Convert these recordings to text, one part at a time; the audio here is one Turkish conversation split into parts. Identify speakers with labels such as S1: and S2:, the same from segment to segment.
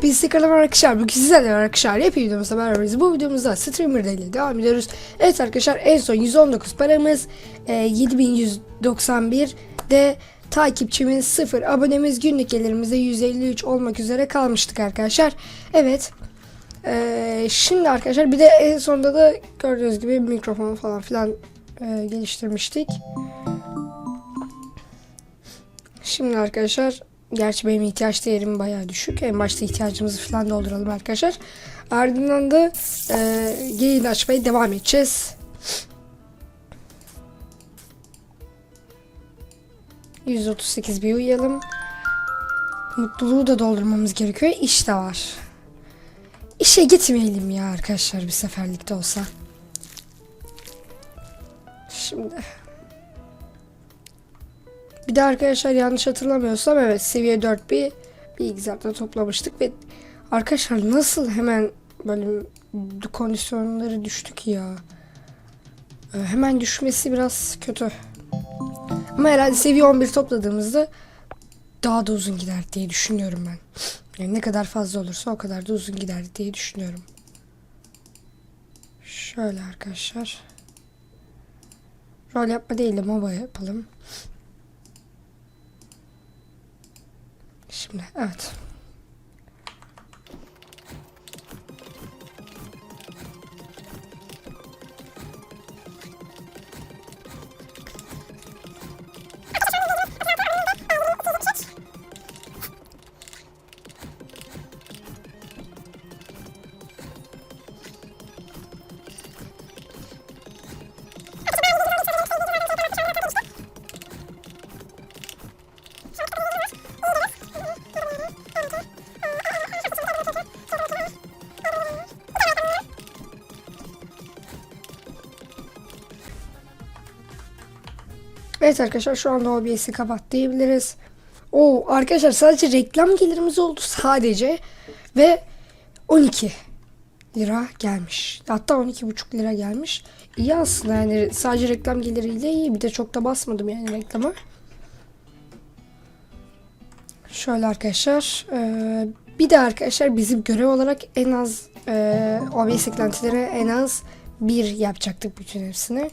S1: Hepinize kanalıma arkadaşlar. Bugün sizlerle arkadaşlar. Hep videomuzda beraberiz. Bu videomuzda streamer ile devam ediyoruz. Evet arkadaşlar en son 119 paramız e, 7191 de takipçimiz 0 abonemiz günlük gelirimizde 153 olmak üzere kalmıştık arkadaşlar. Evet. E, şimdi arkadaşlar bir de en sonunda da gördüğünüz gibi mikrofon falan filan e, geliştirmiştik. Şimdi arkadaşlar gerçi benim ihtiyaç değerim bayağı düşük. En başta ihtiyacımızı falan dolduralım arkadaşlar. Ardından da e, yayın açmaya devam edeceğiz. %38 bir uyuyalım. Mutluluğu da doldurmamız gerekiyor. İş de var. İşe gitmeyelim ya arkadaşlar bir seferlikte olsa. Şimdi bir de arkadaşlar yanlış hatırlamıyorsam evet seviye 4 bir bilgisayarda toplamıştık ve arkadaşlar nasıl hemen böyle kondisyonları düştük ya. Ee, Hemen düşmesi biraz kötü. Ama herhalde seviye 11 topladığımızda daha da uzun gider diye düşünüyorum ben. Yani ne kadar fazla olursa o kadar da uzun gider diye düşünüyorum. Şöyle arkadaşlar. Rol yapma değil de MOBA yapalım. Şimdi evet. Evet arkadaşlar şu anda OBS'i kapat diyebiliriz. Oo arkadaşlar sadece reklam gelirimiz oldu sadece ve 12 lira gelmiş. Hatta 12,5 lira gelmiş. İyi aslında yani sadece reklam geliriyle iyi. Bir de çok da basmadım yani reklama. Şöyle arkadaşlar. eee, bir de arkadaşlar bizim görev olarak en az eee OBS eklentileri en az bir yapacaktık bütün hepsini.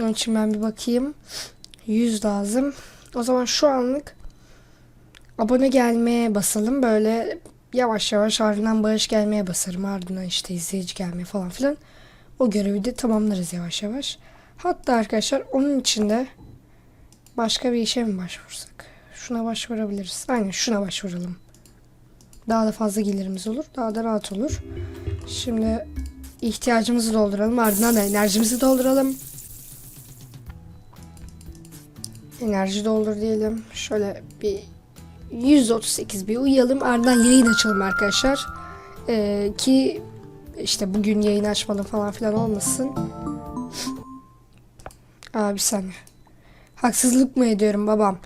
S1: Onun için ben bir bakayım. 100 lazım. O zaman şu anlık abone gelmeye basalım. Böyle yavaş yavaş ardından bağış gelmeye basarım. Ardından işte izleyici gelmeye falan filan. O görevi de tamamlarız yavaş yavaş. Hatta arkadaşlar onun içinde başka bir işe mi başvursak? Şuna başvurabiliriz. Aynen şuna başvuralım. Daha da fazla gelirimiz olur. Daha da rahat olur. Şimdi ihtiyacımızı dolduralım. Ardından da enerjimizi dolduralım. Enerji doldur diyelim. Şöyle bir 138 bir uyuyalım. Ardından yayın açalım arkadaşlar. Ee, ki işte bugün yayın açmadım falan filan olmasın. Abi sen. Haksızlık mı ediyorum babam?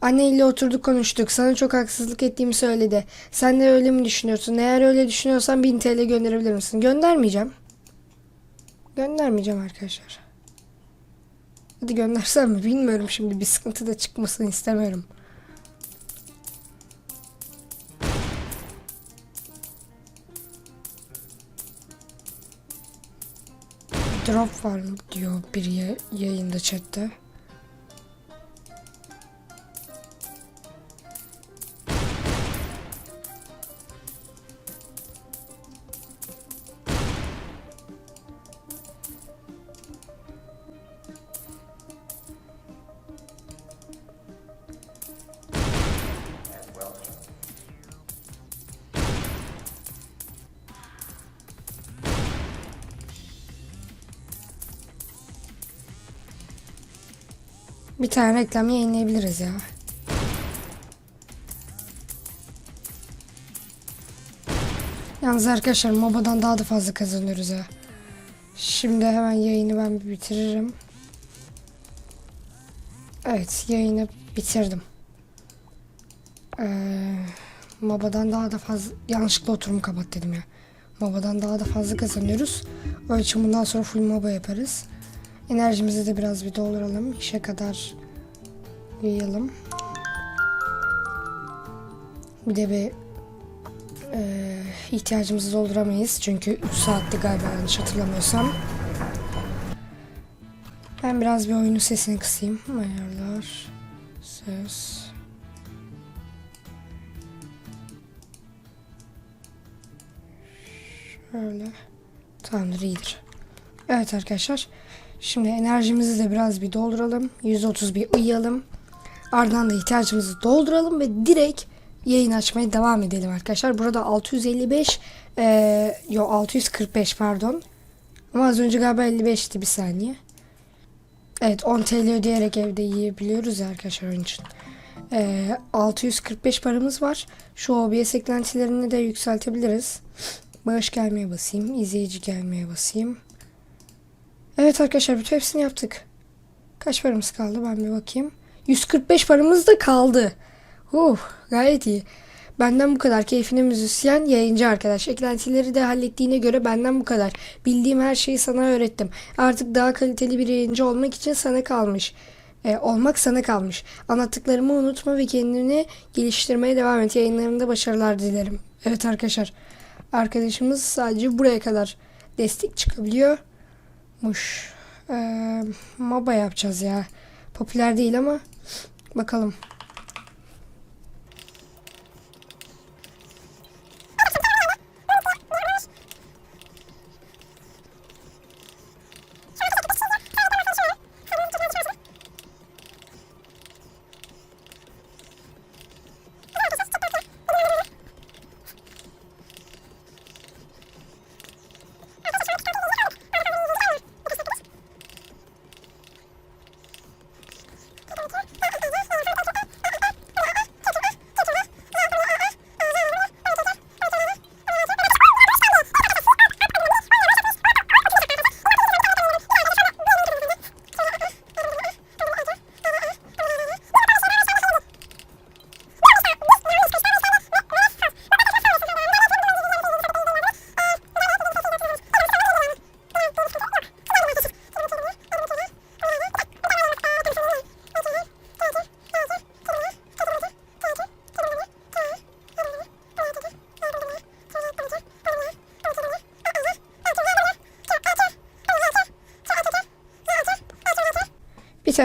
S1: Anneyle oturduk konuştuk. Sana çok haksızlık ettiğimi söyledi. Sen de öyle mi düşünüyorsun? Eğer öyle düşünüyorsan 1000 TL gönderebilir misin? Göndermeyeceğim. Göndermeyeceğim arkadaşlar. Hadi göndersem mi bilmiyorum şimdi bir sıkıntı da çıkmasını istemiyorum. Drop var mı diyor bir ya- yayında chatte. Tane reklam yayınlayabiliriz ya. Yalnız arkadaşlar MOBA'dan daha da fazla kazanıyoruz ya. Şimdi hemen yayını ben bitiririm. Evet yayını bitirdim. Ee, MOBA'dan daha da fazla yanlışlıkla oturumu kapat dedim ya. MOBA'dan daha da fazla kazanıyoruz. O için bundan sonra full MOBA yaparız. Enerjimizi de biraz bir dolduralım. İşe kadar uyuyalım. Bir de bir Ee, ihtiyacımızı dolduramayız. Çünkü 3 saatti galiba yanlış hatırlamıyorsam. Ben biraz bir oyunun sesini kısayım. Ayarlar. Ses. Şöyle. Tamamdır iyidir. Evet arkadaşlar. Şimdi enerjimizi de biraz bir dolduralım. 130 bir uyuyalım. Ardından da ihtiyacımızı dolduralım ve direkt yayın açmaya devam edelim arkadaşlar. Burada 655 eee yo 645 pardon. Ama az önce galiba 55'ti bir saniye. Evet 10 TL ödeyerek evde yiyebiliyoruz arkadaşlar onun için. Eee 645 paramız var. Şu OBS eklentilerini de yükseltebiliriz. Bağış gelmeye basayım. izleyici gelmeye basayım. Evet arkadaşlar bütün hepsini yaptık. Kaç paramız kaldı ben bir bakayım. 145 paramız da kaldı. Uh, gayet iyi. Benden bu kadar. Keyfine müzisyen, yayıncı arkadaş. Eklentileri de hallettiğine göre benden bu kadar. Bildiğim her şeyi sana öğrettim. Artık daha kaliteli bir yayıncı olmak için sana kalmış. Ee, olmak sana kalmış. Anlattıklarımı unutma ve kendini geliştirmeye devam et. Yayınlarında başarılar dilerim. Evet arkadaşlar. Arkadaşımız sadece buraya kadar destek çıkabiliyor. Muş. Ee, MOBA yapacağız ya. Popüler değil ama bakalım.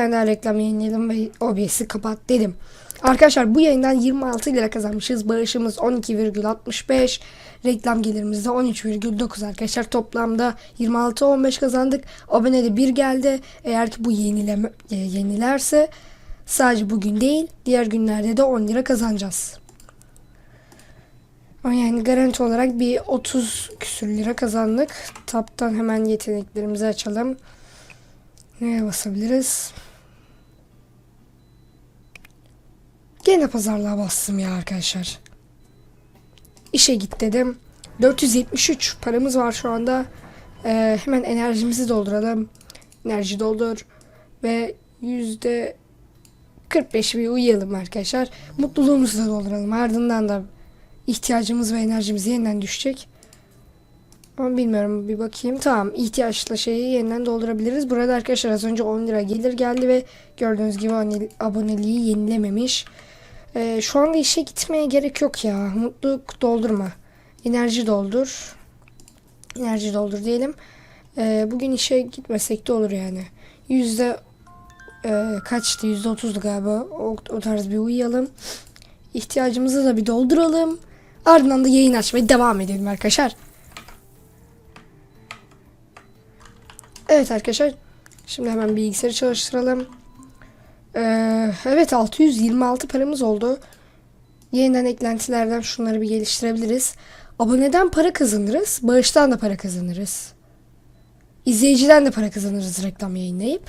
S1: Tane daha reklam yayınladım ve OBS'i kapat dedim. Arkadaşlar bu yayından 26 lira kazanmışız. Bağışımız 12,65. Reklam gelirimiz de 13,9 arkadaşlar. Toplamda 26-15 kazandık. Abone de 1 geldi. Eğer ki bu yenileme, e, yenilerse sadece bugün değil diğer günlerde de 10 lira kazanacağız. Yani garanti olarak bir 30 küsür lira kazandık. Taptan hemen yeteneklerimizi açalım. Neye basabiliriz? Gene pazarlığa bastım ya arkadaşlar. İşe git dedim. 473 paramız var şu anda. Ee, hemen enerjimizi dolduralım. Enerji doldur. Ve yüzde 45 bir uyuyalım arkadaşlar. Mutluluğumuzu da dolduralım. Ardından da ihtiyacımız ve enerjimiz yeniden düşecek. Ama bilmiyorum bir bakayım. Tamam ihtiyaçla şeyi yeniden doldurabiliriz. Burada arkadaşlar az önce 10 lira gelir geldi ve gördüğünüz gibi abone- aboneliği yenilememiş. Ee, şu anda işe gitmeye gerek yok ya. Mutluluk doldurma. Enerji doldur. Enerji doldur diyelim. Ee, bugün işe gitmesek de olur yani. Yüzde e, kaçtı? Yüzde otuzdu galiba. O, o tarz bir uyuyalım. İhtiyacımızı da bir dolduralım. Ardından da yayın açmaya devam edelim arkadaşlar. Evet arkadaşlar. Şimdi hemen bilgisayarı çalıştıralım. Ee, evet 626 paramız oldu. Yeniden eklentilerden şunları bir geliştirebiliriz. Aboneden para kazanırız. Bağıştan da para kazanırız. İzleyiciden de para kazanırız reklam yayınlayıp.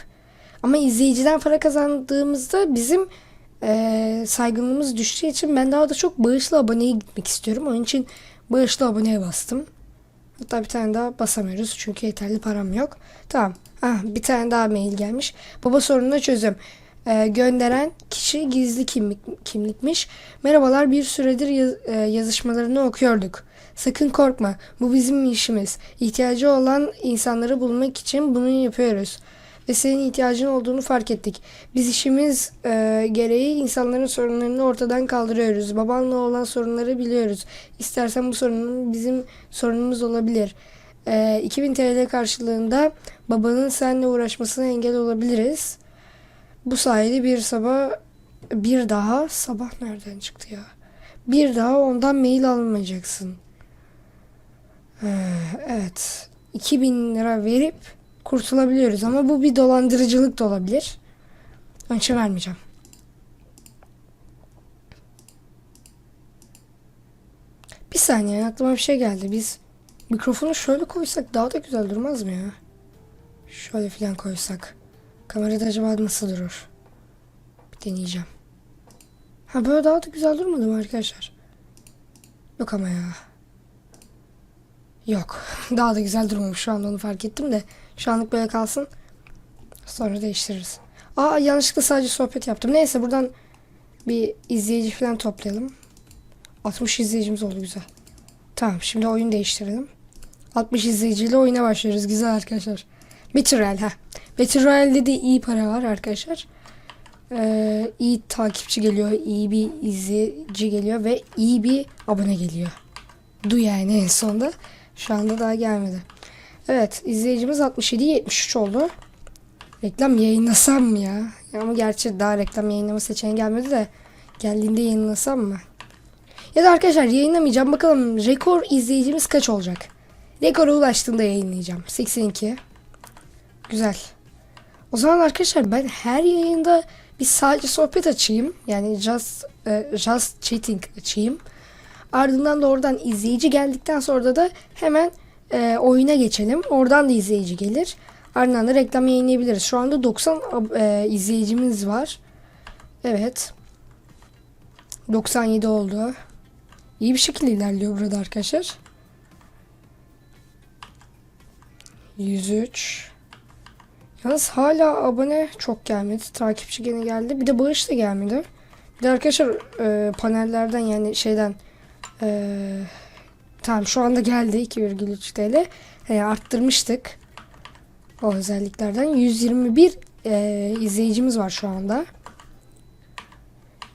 S1: Ama izleyiciden para kazandığımızda bizim eee saygınlığımız düştüğü için ben daha da çok bağışlı aboneye gitmek istiyorum. Onun için bağışlı aboneye bastım. Hatta bir tane daha basamıyoruz çünkü yeterli param yok. Tamam. Ah, bir tane daha mail gelmiş. Baba sorununa çözüm. Ee, gönderen kişi gizli kimlik, kimlikmiş. Merhabalar bir süredir yaz- e, yazışmalarını okuyorduk. Sakın korkma. Bu bizim işimiz. İhtiyacı olan insanları bulmak için bunu yapıyoruz. ve senin ihtiyacın olduğunu fark ettik. Biz işimiz e, gereği insanların sorunlarını ortadan kaldırıyoruz. Babanla olan sorunları biliyoruz. İstersen bu sorunun bizim sorunumuz olabilir. E, 2000 TL karşılığında babanın seninle uğraşmasına engel olabiliriz. Bu sayede bir sabah bir daha sabah nereden çıktı ya? Bir daha ondan mail almayacaksın. Ee, evet. 2000 lira verip kurtulabiliyoruz ama bu bir dolandırıcılık da olabilir. Onun için vermeyeceğim. Bir saniye aklıma bir şey geldi. Biz mikrofonu şöyle koysak daha da güzel durmaz mı ya? Şöyle filan koysak. Kamerada acaba nasıl durur? Bir deneyeceğim. Ha böyle daha da güzel durmadı mı arkadaşlar? Yok ama ya. Yok. Daha da güzel durmamış şu anda onu fark ettim de. Şu anlık böyle kalsın. Sonra değiştiririz. Aa yanlışlıkla sadece sohbet yaptım. Neyse buradan bir izleyici falan toplayalım. 60 izleyicimiz oldu güzel. Tamam şimdi oyun değiştirelim. 60 izleyiciyle oyuna başlıyoruz. Güzel arkadaşlar. Royale ha. Battle Royale'de de iyi para var arkadaşlar. Ee, iyi takipçi geliyor, iyi bir izleyici geliyor ve iyi bir abone geliyor. Du yani en sonunda. Şu anda daha gelmedi. Evet izleyicimiz 67-73 oldu. Reklam yayınlasam mı ya? Ama gerçi daha reklam yayınlama seçeneği gelmedi de geldiğinde yayınlasam mı? Ya da arkadaşlar yayınlamayacağım. Bakalım rekor izleyicimiz kaç olacak? Rekora ulaştığında yayınlayacağım. 82. Güzel. O zaman arkadaşlar ben her yayında bir sadece sohbet açayım. Yani just, e, just chatting açayım. Ardından da oradan izleyici geldikten sonra da hemen e, oyuna geçelim. Oradan da izleyici gelir. Ardından da reklam yayınlayabiliriz. Şu anda 90 ab- e, izleyicimiz var. Evet. 97 oldu. İyi bir şekilde ilerliyor burada arkadaşlar. 103. Yalnız hala abone çok gelmedi. Takipçi gene geldi. Bir de bağış da gelmedi. Bir de arkadaşlar e, panellerden yani şeyden e, tamam şu anda geldi 2,3 TL. E, arttırmıştık. O özelliklerden. 121 e, izleyicimiz var şu anda.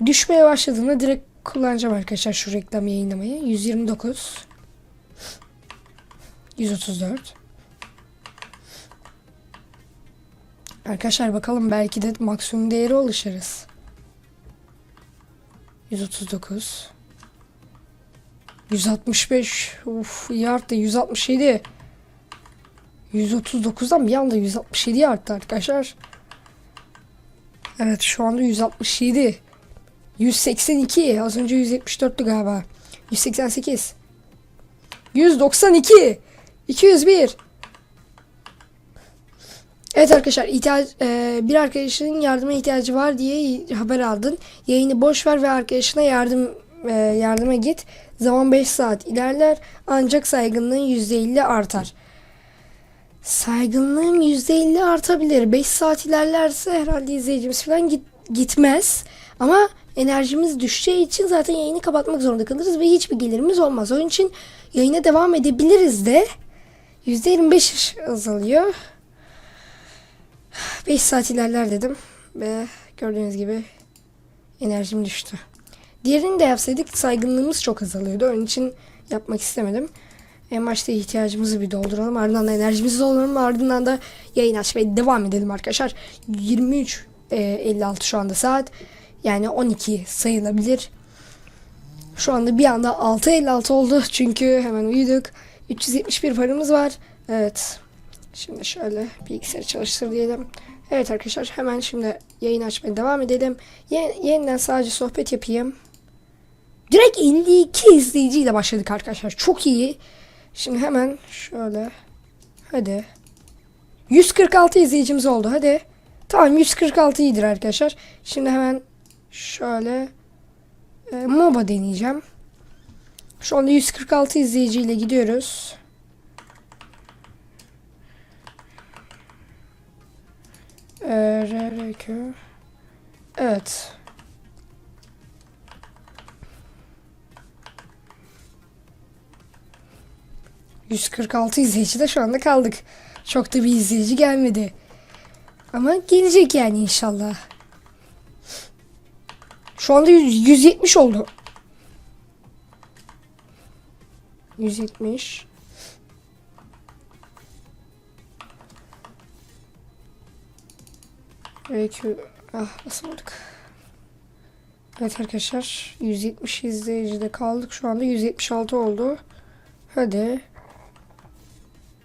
S1: Düşmeye başladığında direkt kullanacağım arkadaşlar şu reklam yayınlamayı. 129 134 Arkadaşlar bakalım belki de maksimum değeri ulaşırız. 139 165 Uf iyi arttı. 167 139'dan bir anda 167 arttı arkadaşlar. Evet şu anda 167 182 az önce 174'tü galiba. 188 192 201 Evet arkadaşlar ihtiyaç, e, bir arkadaşının yardıma ihtiyacı var diye haber aldın. Yayını boş ver ve arkadaşına yardım e, yardıma git. Zaman 5 saat ilerler ancak saygınlığın %50 artar. Saygınlığım %50 artabilir. 5 saat ilerlerse herhalde izleyicimiz falan git, gitmez. Ama enerjimiz düşeceği için zaten yayını kapatmak zorunda kalırız ve hiçbir gelirimiz olmaz. Onun için yayına devam edebiliriz de %25 azalıyor. 5 saat ilerler dedim ve gördüğünüz gibi enerjim düştü. Diğerini de yapsaydık saygınlığımız çok azalıyordu. Onun için yapmak istemedim. En başta ihtiyacımızı bir dolduralım. Ardından da enerjimizi dolduralım. Ardından da yayın açmaya devam edelim arkadaşlar. 23 e, 56 şu anda saat. Yani 12 sayılabilir. Şu anda bir anda 6.56 oldu. Çünkü hemen uyuduk. 371 paramız var. Evet. Şimdi şöyle bilgisayarı çalıştır diyelim. Evet arkadaşlar hemen şimdi yayın açmaya devam edelim. Ye- yeniden sadece sohbet yapayım. Direkt 52 izleyiciyle başladık arkadaşlar. Çok iyi. Şimdi hemen şöyle. Hadi. 146 izleyicimiz oldu. Hadi. Tamam 146 iyidir arkadaşlar. Şimdi hemen şöyle e, MOBA deneyeceğim. Şu anda 146 izleyiciyle gidiyoruz. Ee, RRQ. Evet. ...146 izleyici de şu anda kaldık. Çok da bir izleyici gelmedi. Ama gelecek yani inşallah. Şu anda 100 170 oldu. 170. Öykü... Ah basamadık. Evet arkadaşlar 170 izleyicide kaldık. Şu anda 176 oldu. Hadi.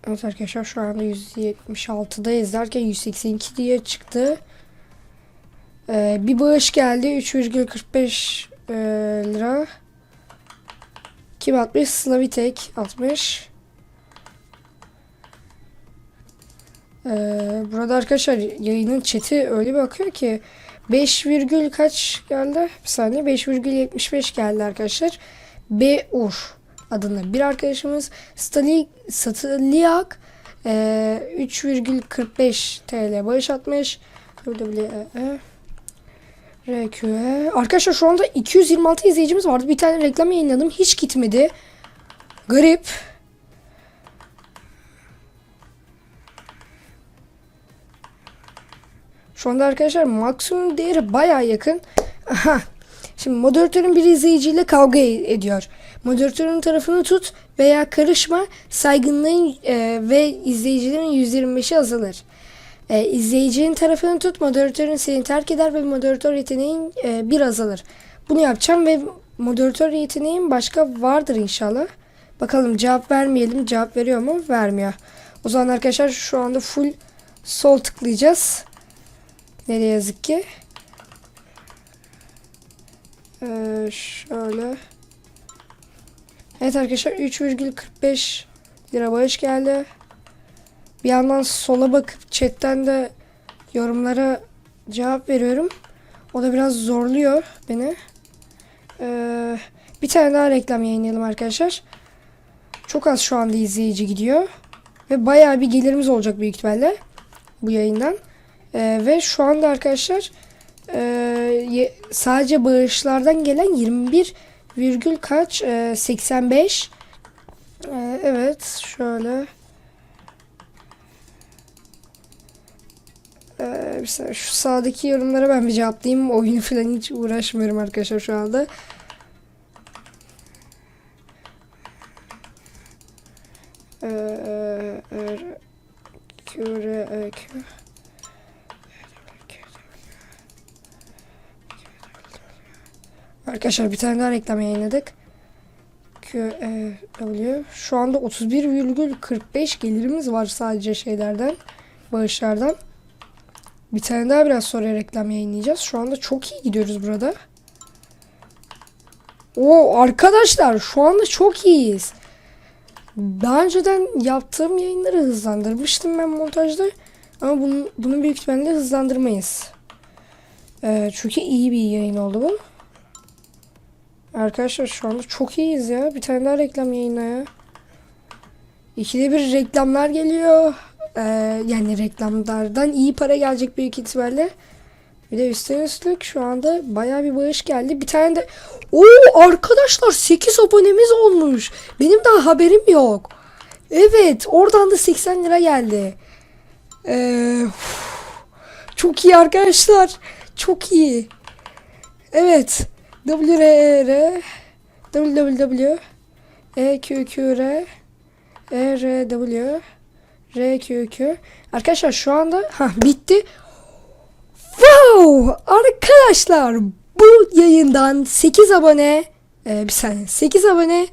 S1: Evet arkadaşlar şu anda 176'da izlerken 182 diye çıktı. Ee, bir bağış geldi 3,45 e, lira. Kim atmış? Slavitek atmış. Ee, burada arkadaşlar yayının chat'i öyle bir akıyor ki 5, virgül kaç geldi? Bir saniye 5,75 geldi arkadaşlar. B Ur adında bir arkadaşımız Stali, Staliak e, 3,45 TL bağış atmış. WWE RQ'ye. Arkadaşlar şu anda 226 izleyicimiz vardı. Bir tane reklam yayınladım. Hiç gitmedi. Garip. Şu anda arkadaşlar maksimum değeri baya yakın. Aha. Şimdi moderatörün bir izleyiciyle kavga e- ediyor. Moderatörün tarafını tut veya karışma. Saygınlığın e, ve izleyicilerin 125'i azalır. E, izleyicinin tarafını tut. Moderatörün seni terk eder ve moderatör yeteneğin e, bir azalır. Bunu yapacağım ve moderatör yeteneğin başka vardır inşallah. Bakalım cevap vermeyelim. Cevap veriyor mu? Vermiyor. O zaman arkadaşlar şu anda full sol tıklayacağız. Ne yazık ki. Ee, şöyle. Evet arkadaşlar 3,45 lira bağış geldi. Bir yandan sola bakıp chatten de yorumlara cevap veriyorum. O da biraz zorluyor beni. Ee, bir tane daha reklam yayınlayalım arkadaşlar. Çok az şu anda izleyici gidiyor. Ve bayağı bir gelirimiz olacak büyük ihtimalle bu yayından. Ee, ve şu anda arkadaşlar e, sadece bağışlardan gelen 21 virgül kaç Ee, 85 Ee, evet şöyle. Ee, bir saniye, şu sağdaki yorumlara ben bir cevaplayayım. Oyunu falan hiç uğraşmıyorum arkadaşlar şu anda. Ee, er- küre- e, kü- Arkadaşlar bir tane daha reklam yayınladık. E, W. Şu anda 31,45 gelirimiz var sadece şeylerden. Bağışlardan. Bir tane daha biraz sonra reklam yayınlayacağız. Şu anda çok iyi gidiyoruz burada. O arkadaşlar şu anda çok iyiyiz. Daha önceden yaptığım yayınları hızlandırmıştım ben montajda. Ama bunu, bunu büyük ihtimalle hızlandırmayız. Ee, çünkü iyi bir yayın oldu bu. Arkadaşlar şu anda çok iyiyiz ya. Bir tane daha reklam yayına ya. İkide bir reklamlar geliyor. Ee, yani reklamlardan iyi para gelecek büyük ihtimalle. Bir de üstüne üstlük şu anda baya bir bağış geldi. Bir tane de... Oo arkadaşlar 8 abonemiz olmuş. Benim daha haberim yok. Evet oradan da 80 lira geldi. Ee, çok iyi arkadaşlar. Çok iyi. Evet. WRR WWW EQQR ERW RQQ Arkadaşlar şu anda ha bitti. Wow! Arkadaşlar bu yayından 8 abone e, bir saniye 8 abone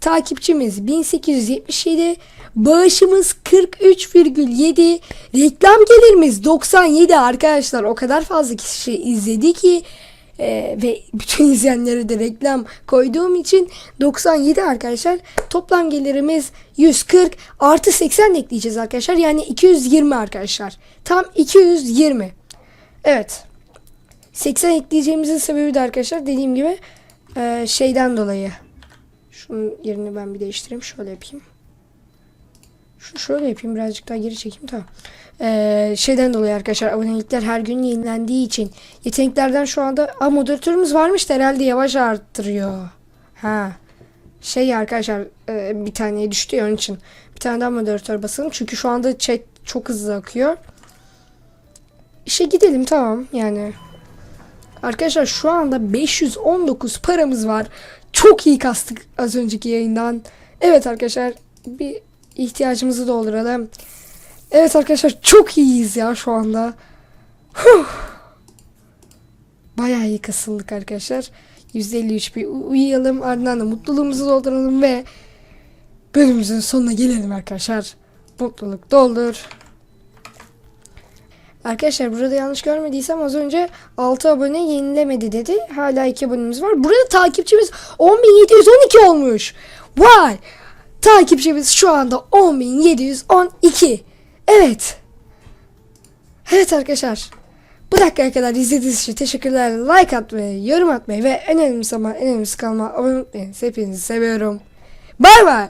S1: takipçimiz 1877 bağışımız 43,7 reklam gelirimiz 97 arkadaşlar o kadar fazla kişi izledi ki e, ve bütün izleyenlere de reklam koyduğum için 97 arkadaşlar toplam gelirimiz 140 artı 80 de ekleyeceğiz arkadaşlar yani 220 arkadaşlar tam 220 Evet. 80 ekleyeceğimizin sebebi de arkadaşlar dediğim gibi e, şeyden dolayı. Şunun yerini ben bir değiştireyim. Şöyle yapayım. Şöyle yapayım. Birazcık daha geri çekeyim. Tamam. E, şeyden dolayı arkadaşlar abonelikler her gün yenilendiği için yeteneklerden şu anda a moderatörümüz varmış da herhalde yavaş arttırıyor. Ha. Şey arkadaşlar e, bir taneye düştü ya onun için. Bir tane daha moderatör basalım. Çünkü şu anda chat çok hızlı akıyor. işe gidelim tamam yani. Arkadaşlar şu anda 519 paramız var. Çok iyi kastık az önceki yayından. Evet arkadaşlar bir ihtiyacımızı dolduralım. Evet arkadaşlar çok iyiyiz ya şu anda. Huh. Bayağı iyi kasıldık arkadaşlar. %53 bir uyuyalım ardından da mutluluğumuzu dolduralım ve bölümümüzün sonuna gelelim arkadaşlar. Mutluluk doldur. Arkadaşlar burada yanlış görmediysem az önce 6 abone yenilemedi dedi. Hala 2 abonemiz var. Burada takipçimiz 10.712 olmuş. Vay! Takipçimiz şu anda 10.712. Evet. Evet arkadaşlar. Bu dakikaya kadar izlediğiniz için teşekkürler. Like atmayı, yorum atmayı ve en önemlisi ama en önemlisi kalma abone olmayı. Hepinizi seviyorum. Bay bay.